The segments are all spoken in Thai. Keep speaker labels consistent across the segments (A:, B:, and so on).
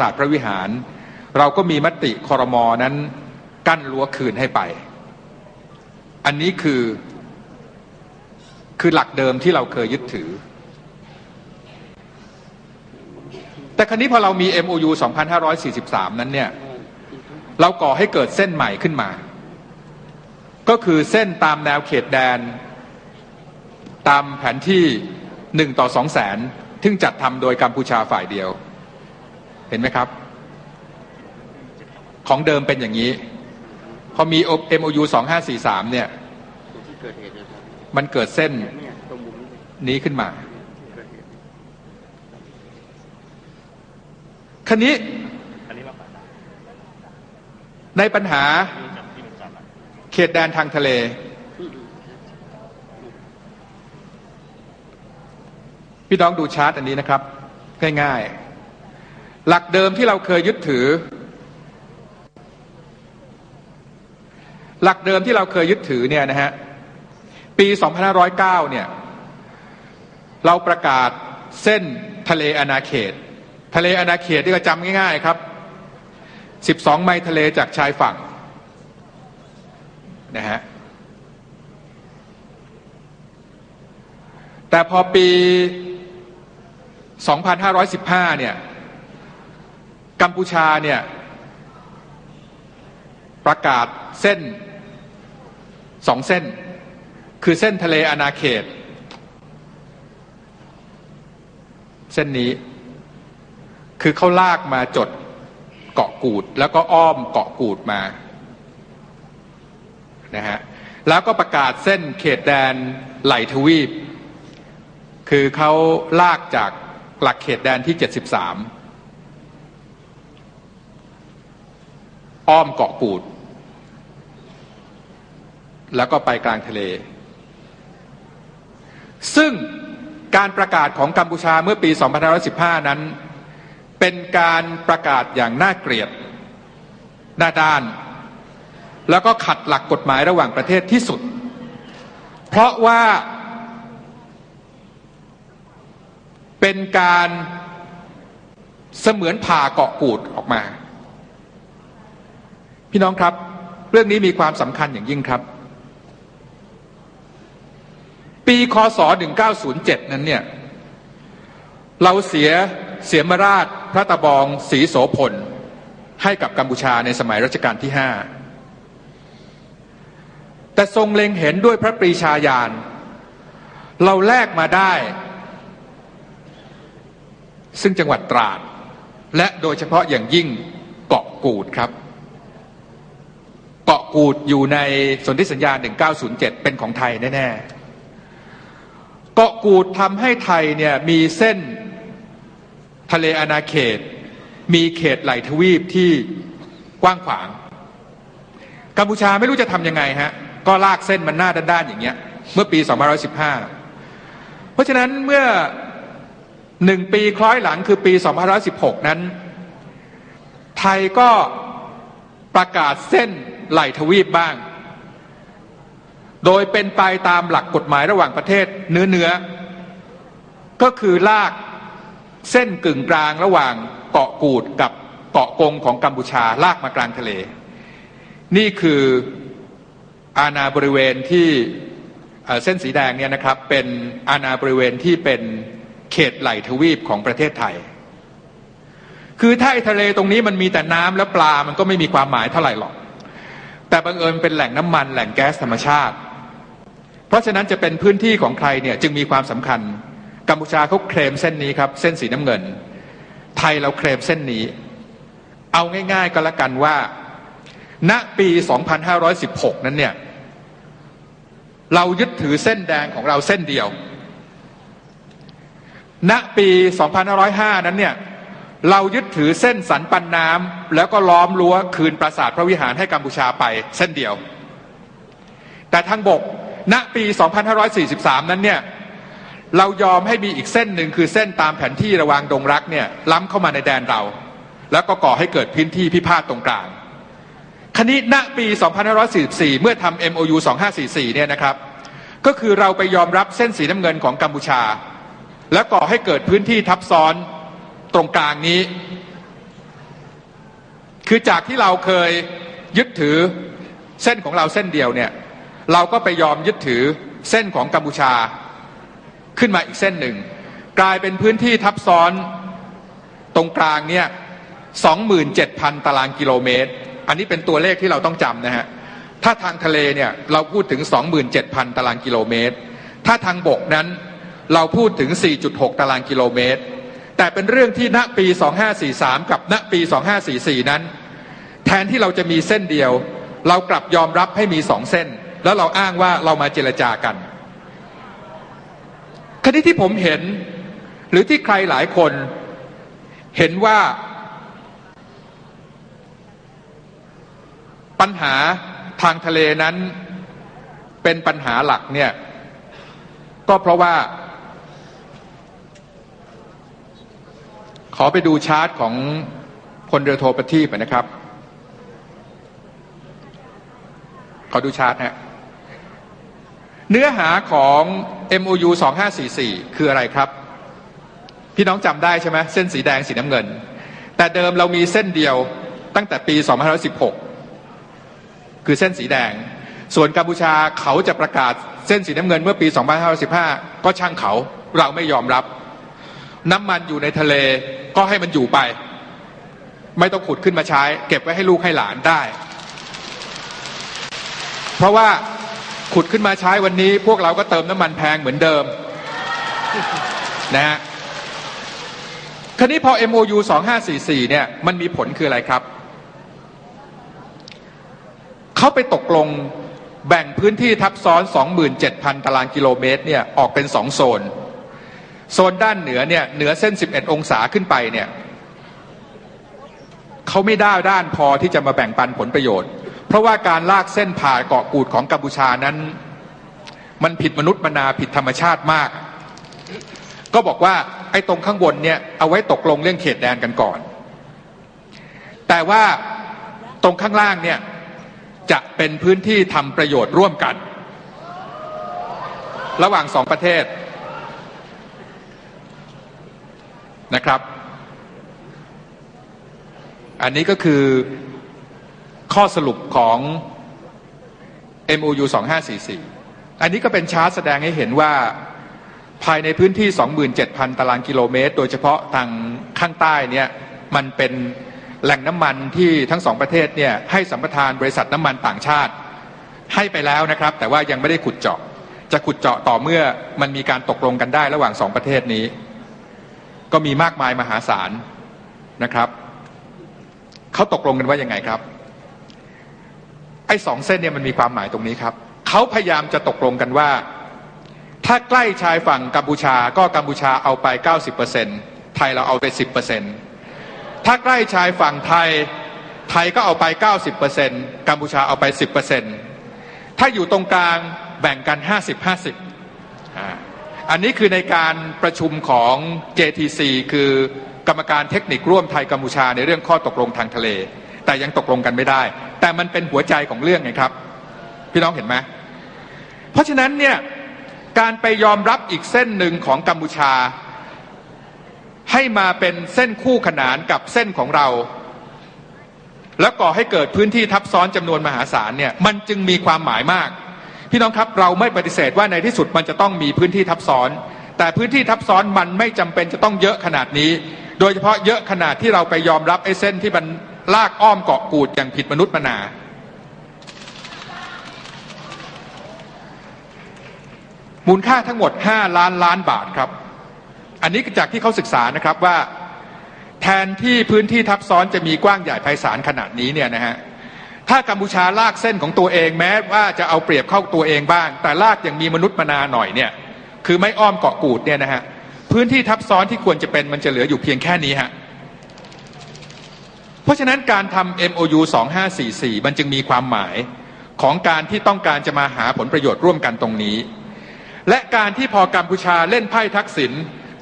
A: ศาสตร์พระวิหาร เราก็มีมติคอรมอนั้นกั้นรั้วคืนให้ไป อันนี้คือคือหลักเดิมที่เราเคยยึดถือ แต่ครั้นี้พอเรามี MOU 2543 นั้นเนี่ย เราก่อให้เกิดเส้นใหม่ขึ้นมา ก็คือเส้นตามแนวเขตแดน ตามแผนที่หนึ่งต่อสองแสนซึ่งจัดทำโดยกัมพูชาฝ่ายเดียว เห็นไหมครับ ของเดิมเป็นอย่างนี้ พอมี MOU 2543 เนี่ย
B: ที่เกิดเนะครับ
A: มันเกิดเส้น
B: นี้
A: ขึ้นมาคันนี้ในปัญหาเขตแดนทางทะเล พี่น้องดูชาร์ตอันนี้นะครับ ง่ายๆ หลักเดิมที่เราเคยยึดถือ หลักเดิมที่เราเคยยึดถือเนี่ยนะฮะปี 2509 เนี่ย เราประกาศเส้นทะเลอาณาเขต ทะเลอาณาเขตที่ก็จำง่ายๆครับ 12 ไมล์ทะเลจากชายฝั่งนะฮะแต่พอปี 2515 เนี่ย กัมพูชาเนี่ยประกาศเส้นสองเส้น คือเส้นทะเลอาณาเขต เส้นนี้ คือเขาลากมาจดเกาะกูด แล้วก็อ้อมเกาะกูดมานะฮะแล้วก็ประกาศเส้นเขตแดนไหลทวีป คือเขาลากจากหลักเขตแดนที่ 73 อ้อมเกาะกูด แล้วก็ไปกลางทะเล ซึ่งการประกาศของกัมพูชาเมื่อปี 2515 นั้น เป็นการประกาศอย่างน่าเกลียดหน้าด้าน แล้วก็ขัดหลักกฎหมายระหว่างประเทศที่สุด เพราะว่าเป็นการเสมือนผ่าเกาะกูดออกมา พี่น้องครับ เรื่องนี้มีความสำคัญอย่างยิ่งครับ ปีคศ 1907 นั้นเนี่ย เราเสียเสียมราชพระตะบองศรีโสพล ให้กับกัมพูชาในสมัยรัชกาลที่ห้าแต่ทรงเล็งเห็นด้วยพระปรีชาญาณ เราแลกมาได้ ซึ่งจังหวัดตราด และโดยเฉพาะอย่างยิ่งเกาะกูดครับ เกาะกูดอยู่ในสนธิสัญญา 1907 เป็นของไทยแน่ๆ เกาะกูดทำให้ไทยเนี่ยมีเส้นทะเลอาณาเขต มีเขตไหลทวีปที่กว้างขวาง กัมพูชาไม่รู้จะทำยังไงฮะ ก็ลากเส้นมันหน้าด้านๆ อย่างเงี้ย เมื่อปี 2515 เพราะฉะนั้นเมื่อหนึ่งปีคล้อยหลังคือปี 2516 นั้น ไทยก็ประกาศเส้น ไหลทวีปบ้าง โดยเป็นไปตามหลักกฎหมายระหว่างประเทศเนื้อเนื้อก็คือลากเส้นกึ่งกลางระหว่างเกาะกูดกับเกาะกงของกัมพูชาลากมากลางทะเล นี่คืออาณาบริเวณที่เส้นสีแดงเนี่ยนะครับ เป็นอาณาบริเวณที่เป็นเขตไหลทวีปของประเทศไทย คือถ้าอ้ทะเลตรงนี้มันมีแต่น้ำและปลามันก็ไม่มีความหมายเท่าไหร่หรอก แต่บังเอิญเป็นแหล่งน้ำมันแหล่งแก๊สธรรมชาติ เพราะฉะนั้นจะเป็นพื้นที่ของใครเนี่ยจึงมีความสำคัญ กัมพูชาเขาเคลมเส้นนี้ครับ เส้นสีน้ำเงิน ไทยเราเคลมเส้นนี้ เอาง่าย ๆ ก็แล้วกันว่า ณปี 2516 นั้นเนี่ยเรายึดถือเส้นแดงของเราเส้นเดียว ณปี 2505 นั้นเนี่ย เรายึดถือเส้นสันปันน้ำแล้วก็ล้อมรั้วคืนปราสาทพระวิหารให้กัมพูชาไปเส้นเดียว แต่ทางบกณปี 2543 นั้นเนี่ยเรายอมให้มีอีกเส้นหนึ่งคือเส้นตามแผนที่ระวางดงรักเนี่ยล้ำเข้ามาในแดนเรา แล้วก็ก่อให้เกิดพื้นที่พิพาทตรงกลางคณิณปี 2544 เมื่อทำ MOU 2544 เนี่ยนะครับ ก็คือเราไปยอมรับเส้นสีน้ำเงินของกัมพูชา แล้วก่อให้เกิดพื้นที่ทับซ้อน ตรงกลางนี้ คือจากที่เราเคยยึดถือเส้นของเราเส้นเดียวเนี่ย เราก็ไปยอมยึดถือเส้นของกัมพูชาขึ้นมาอีกเส้นหนึ่ง กลายเป็นพื้นที่ทับซ้อนตรงกลางเนี่ย27,000 ตารางกิโลเมตร อันนี้เป็นตัวเลขที่เราต้องจำนะฮะ ถ้าทางทะเลเนี่ยเราพูดถึง 27,000 ตารางกิโลเมตร ถ้าทางบกนั้นเราพูดถึง 4.6 ตารางกิโลเมตร แต่เป็นเรื่องที่ณปี 2543 กับณปี 2544 นั้น แทนที่เราจะมีเส้นเดียว เรากลับยอมรับให้มีสองเส้น แล้วเราอ้างว่าเรามาเจรจากันคดีที่ผมเห็น หรือที่ใครหลายคนเห็นว่าปัญหาทางทะเลนั้นเป็นปัญหาหลักเนี่ย ก็เพราะว่า ขอไปดูชาร์ตของพลเรือโทประทีปนะครับ ขอดูชาร์ตฮะเนื้อหาของ MOU 2544 คืออะไรครับ พี่น้องจำได้ใช่ไหมเส้นสีแดงสีน้ำเงิน แต่เดิมเรามีเส้นเดียวตั้งแต่ปี2516 คือเส้นสีแดง ส่วนกัมพูชาเขาจะประกาศเส้นสีน้ำเงินเมื่อปี 2515 ก็ช่างเขาเราไม่ยอมรับ น้ำมันอยู่ในทะเล ก็ให้มันอยู่ไป ไม่ต้องขุดขึ้นมาใช้ เก็บไว้ให้ลูกให้หลานได้ เพราะว่าขุดขึ้นมาใช้วันนี้ พวกเราก็เติมน้ำมันแพงเหมือนเดิมนะฮะครนี้พอ MOU 2544เนี่ยมันมีผลคืออะไรครับเขาไปตกลงแบ่งพื้นที่ทับซ้อน 27,000 ตารางกิโลเมตรเนี่ยออกเป็นสองโซน โซนด้านเหนือเนี่ยเหนือเส้น 11 องศาขึ้นไปเนี่ยเขาไม่ได้ด้านพอที่จะมาแบ่งปันผลประโยชน์ เพราะว่าการลากเส้นผ่าเกาะกูดของกัมพูชานั้น มันผิดมนุษย์มนาผิดธรรมชาติมาก ก็บอกว่าไอ้ตรงข้างบนเนี่ยเอาไว้ตกลงเรื่องเขตแดนกันก่อน แต่ว่าตรงข้างล่างเนี่ยจะเป็นพื้นที่ทำประโยชน์ร่วมกัน ระหว่างสองประเทศ นะครับ อันนี้ก็คือข้อสรุปของ MOU 2544 อันนี้ก็เป็นชาร์ตแสดงให้เห็นว่าภายในพื้นที่ 27,000 ตารางกิโลเมตร โดยเฉพาะทางข้างใต้เนี่ยมันเป็นแหล่งน้ำมันที่ทั้งสองประเทศเนี่ยให้สัมปทานบริษัทน้ำมันต่างชาติให้ไปแล้วนะครับ แต่ว่ายังไม่ได้ขุดเจาะ จะขุดเจาะต่อเมื่อมันมีการตกลงกันได้ระหว่างสองประเทศนี้ ก็มีมากมายมหาศาลนะครับเขาตกลงกันว่ายังไงครับ ไอ้สองเส้นเนี่ยมันมีความหมายตรงนี้ครับเขาพยายามจะตกลงกันว่า ถ้าใกล้ชายฝั่งกัมพูชาก็กัมพูชาเอาไป 90%ไทยเราเอาไป 10%ถ้าใกล้ชายฝั่งไทยไทยก็เอาไป 90%กัมพูชาเอาไป 10%ถ้าอยู่ตรงกลางแบ่งกัน 50-50อ่า อันนี้คือในการประชุมของ JTC คือกรรมการเทคนิคร่วมไทยกัมพูชาในเรื่องข้อตกลงทางทะเล แต่ยังตกลงกันไม่ได้ แต่มันเป็นหัวใจของเรื่องไงครับ พี่น้องเห็นไหมเพราะฉะนั้นเนี่ยการไปยอมรับอีกเส้นหนึ่งของกัมพูชา ให้มาเป็นเส้นคู่ขนานกับเส้นของเรา แล้วก่อให้เกิดพื้นที่ทับซ้อนจำนวนมหาศาลเนี่ยมันจึงมีความหมายมาก พี่น้องครับเราไม่ปฏิเสธว่าในที่สุดมันจะต้องมีพื้นที่ทับซ้อน แต่พื้นที่ทับซ้อนมันไม่จำเป็นจะต้องเยอะขนาดนี้ โดยเฉพาะเยอะขนาดที่เราไปยอมรับไอ้เส้นที่มันลากอ้อมเกาะกูดอย่างผิดมนุษย์มนา มูลค่าทั้งหมด 5 ล้านล้านบาทครับ อันนี้จากที่เขาศึกษานะครับว่า แทนที่พื้นที่ทับซ้อนจะมีกว้างใหญ่ไพศาลขนาดนี้เนี่ยนะฮะ ถ้ากัมพูชาลากเส้นของตัวเองแม้ว่าจะเอาเปรียบเข้าตัวเองบ้าง แต่ลากอย่างมีมนุษย์มนาหน่อยเนี่ย คือไม่อ้อมเกาะกูดเนี่ยนะฮะพื้นที่ทับซ้อนที่ควรจะเป็นมันจะเหลืออยู่เพียงแค่นี้ฮะเพราะฉะนั้นการทำ MOU 2544 มันจึงมีความหมายของการที่ต้องการจะมาหาผลประโยชน์ร่วมกันตรงนี้ และการที่พอกัมพูชาเล่นไพ่ทักษิณ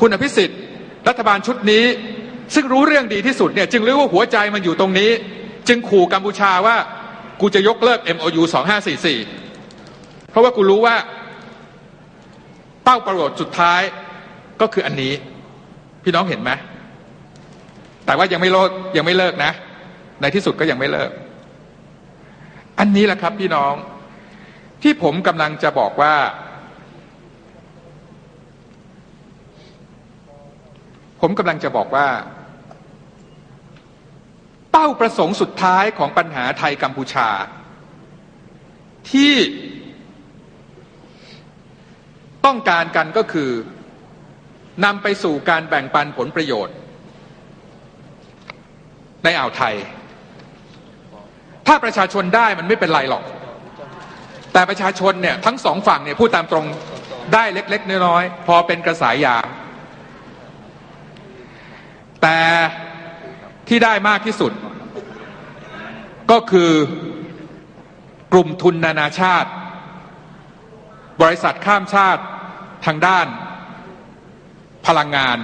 A: คุณอภิสิทธิ์ รัฐบาลชุดนี้ ซึ่งรู้เรื่องดีที่สุดเนี่ยจึงรู้ว่าหัวใจมันอยู่ตรงนี้ จึงขู่กัมพูชาว่า กูจะยกเลิก MOU 2544 เพราะว่ากูรู้ว่า เป้าประโยชน์สุดท้ายก็คืออันนี้ พี่น้องเห็นไหมแต่ว่ายังไม่เลิกยังไม่เลิกนะ ในที่สุดก็ยังไม่เลิก อันนี้แหละครับพี่น้องที่ผมกำลังจะบอกว่า ผมกำลังจะบอกว่า ป้าประสงค์สุดท้ายของปัญหาไทยกัมพูชา ที่ต้องการกันก็คือนำไปสู่การแบ่งปันผลประโยชน์ ในอ่าวไทย ถ้าประชาชนได้มันไม่เป็นไรหรอก แต่ประชาชนเนี่ยทั้งสองฝั่งเนี่ยพูดตามตรงได้เล็ก ๆ น้อยๆพอเป็นกระสายยาแต่ที่ได้มากที่สุด ก็คือกลุ่มทุนนานาชาติ บริษัทข้ามชาติทางด้าน พลังงาน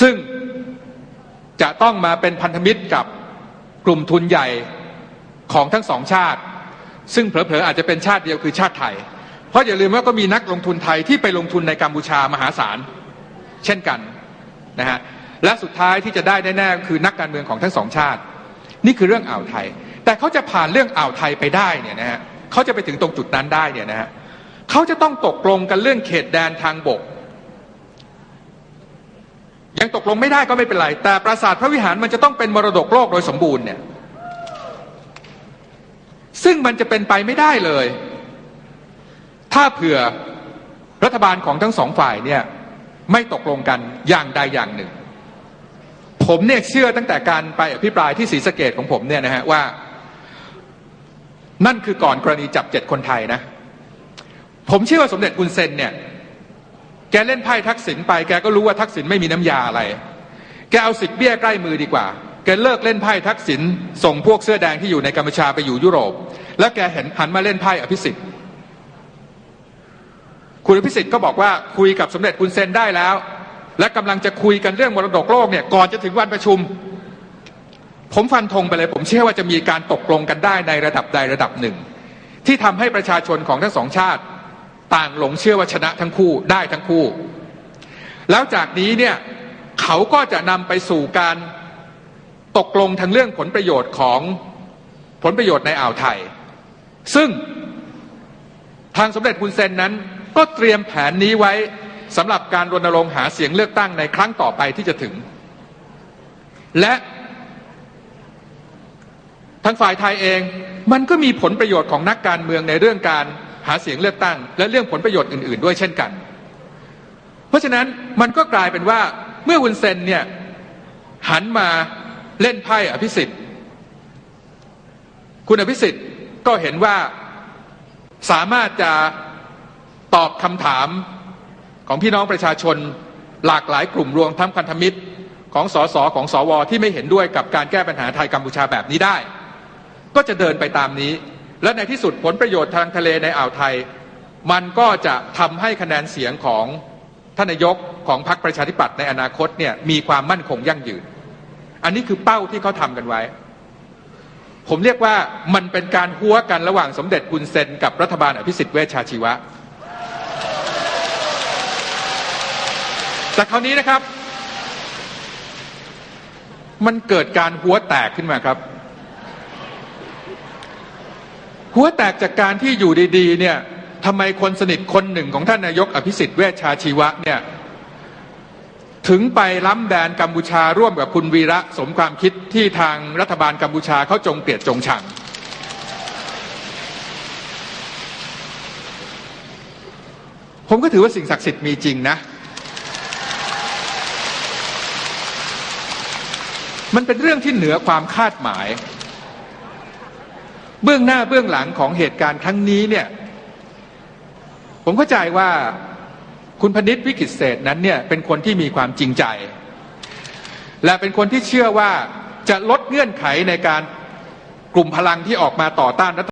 A: ซึ่งจะต้องมาเป็นพันธมิตรกับกลุ่มทุนใหญ่ของทั้งสองชาติ ซึ่งเผลอๆอาจจะเป็นชาติเดียวคือชาติไทย เพราะอย่าลืมว่าก็มีนักลงทุนไทยที่ไปลงทุนในกัมพูชามหาศาล เช่นกันนะฮะ และสุดท้ายที่จะได้แน่ๆคือนักการเมืองของทั้งสองชาติ นี่คือเรื่องอ่าวไทย แต่เขาจะผ่านเรื่องอ่าวไทยไปได้เนี่ยนะฮะเขาจะไปถึงตรงจุดนั้นได้เนี่ยนะฮะเขาจะต้องตกลงกันเรื่องเขตแดนทางบก ยังตกลงไม่ได้ก็ไม่เป็นไร แต่ปราสาทพระวิหารมันจะต้องเป็นมรดกโลกโดยสมบูรณ์เนี่ยซึ่งมันจะเป็นไปไม่ได้เลย ถ้าเผื่อรัฐบาลของทั้งสองฝ่ายเนี่ยไม่ตกลงกันอย่างใดอย่างหนึ่ง ผมเนี่ยเชื่อตั้งแต่การไปอภิปรายที่ศรีสะเกดของผมเนี่ยนะฮะว่า นั่นคือก่อนกรณีจับเจ็ดคนไทยนะ ผมเชื่อว่าสมเด็จกุนเซนเนี่ยแกเล่นไพ่ทักษิณไปแกก็รู้ว่าทักษิณไม่มีน้ำยาอะไร แกเอาสิบเบี้ยใกล้มือดีกว่า แกเลิกเล่นไพ่ทักษิณส่งพวกเสื้อแดงที่อยู่ในกัมพูชาไปอยู่ยุโรป แล้วแกเห็นหันมาเล่นไพ่อภิสิทธิ์คุณอภิสิทธิ์ก็บอกว่าคุยกับสมเด็จคุณเซนได้แล้ว และกำลังจะคุยกันเรื่องมรดกโลกเนี่ยก่อนจะถึงวันประชุม ผมฟันธงไปเลย ผมเชื่อว่าจะมีการตกลงกันได้ในระดับใดระดับหนึ่ง ที่ทำให้ประชาชนของทั้งสองชาติ ต่างหลงเชื่อว่าชนะทั้งคู่ได้ทั้งคู่ แล้วจากนี้เนี่ยเขาก็จะนำไปสู่การตกลงทางเรื่องผลประโยชน์ของผลประโยชน์ในอ่าวไทย ซึ่งทางสมเด็จคุณเซนนั้นก็เตรียมแผนนี้ไว้ สำหรับการรณรงค์หาเสียงเลือกตั้งในครั้งต่อไปที่จะถึง และทางฝ่ายไทยเองมันก็มีผลประโยชน์ของนักการเมืองในเรื่องการหาเสียงเลือกตั้ง และเรื่องผลประโยชน์อื่น ๆ ด้วยเช่นกัน เพราะฉะนั้นมันก็กลายเป็นว่าเมื่อวุนเซนเนี่ยหันมาเล่นไพ่อภิสิทธิ์ คุณอภิสิทธิ์ก็เห็นว่าสามารถจะตอบคำถาม ของพี่น้องประชาชนหลากหลายกลุ่มรวมทั้งพันธมิตรของสสของสวที่ไม่เห็นด้วยกับการแก้ปัญหาไทยกัมพูชาแบบนี้ได้ ก็จะเดินไปตามนี้ และในที่สุดผลประโยชน์ทางทะเลในอ่าวไทย มันก็จะทำให้คะแนนเสียงของท่านนายกของพรรคประชาธิปัตย์ในอนาคตเนี่ยมีความมั่นคงยั่งยืน อันนี้คือเป้าที่เขาทำกันไว้ ผมเรียกว่ามันเป็นการหัวกันระหว่างสมเด็จกุนเซนกับรัฐบาลอภิสิทธิ์เวชชาชีวะ แต่คราวนี้นะครับ มันเกิดการหัวแตกขึ้นมาครับ หัวแตกจากการที่อยู่ดีๆ เนี่ยทำไมคนสนิทคนหนึ่งของท่านนายกอภิสิทธิ์เวชชาชีวะเนี่ยถึงไปล้ำแดนกัมพูชาร่วมกับคุณวีระสมความคิดที่ทางรัฐบาลกัมพูชาเขาจงเกลียดจงชัง ผมก็ถือว่าสิ่งศักดิ์สิทธิ์มีจริงนะ มันเป็นเรื่องที่เหนือความคาดหมาย เบื้องหน้าเบื้องหลังของเหตุการณ์ครั้งนี้เนี่ย ผมเข้าใจว่าคุณพนิษฐ์วิกิตเศษนั้นเนี่ยเป็นคนที่มีความจริงใจ และเป็นคนที่เชื่อว่าจะลดเงื่อนไขในการกลุ่มพลังที่ออกมาต่อต้านรัฐ